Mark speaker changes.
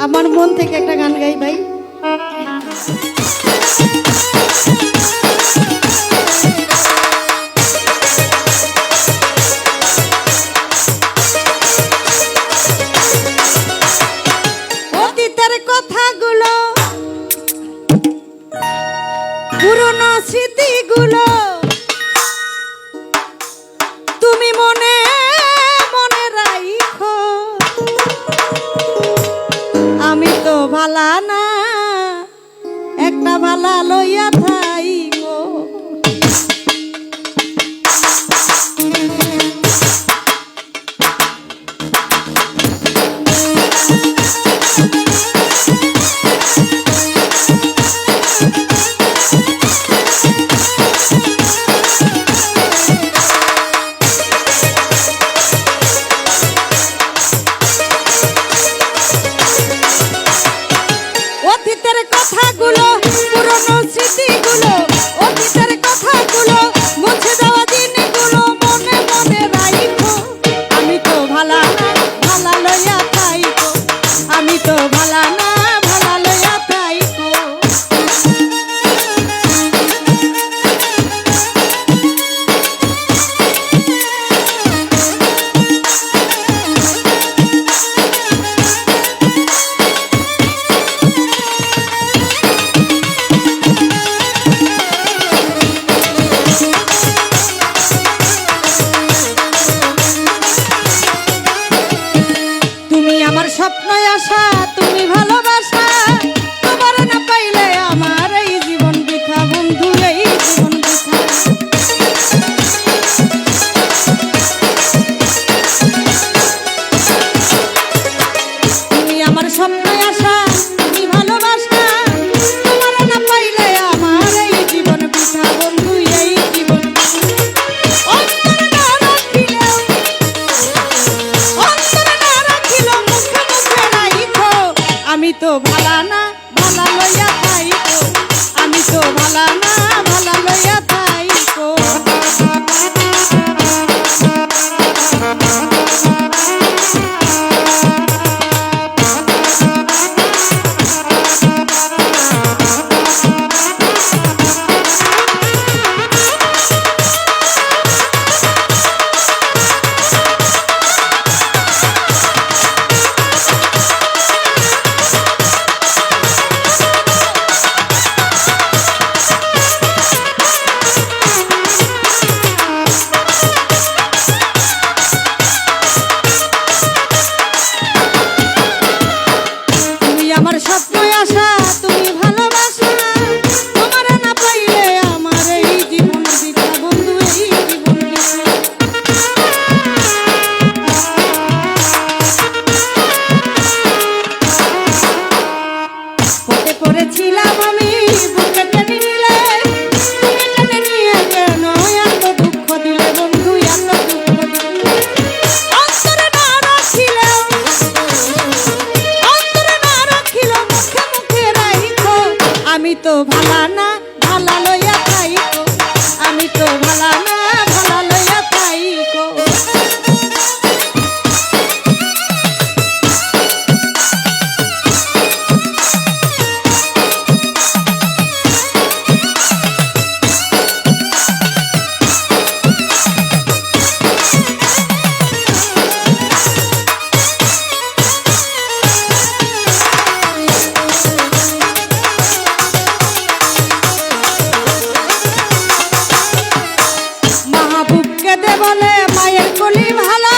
Speaker 1: আমার মন থেকে একটা গান গাই ভাই। কথাগুলো পুরনো স্মৃতিগুলো ভালা না একটা ভালা লইয়া থা পুরনো স্মৃতি বলে মায়ের কলি ভালো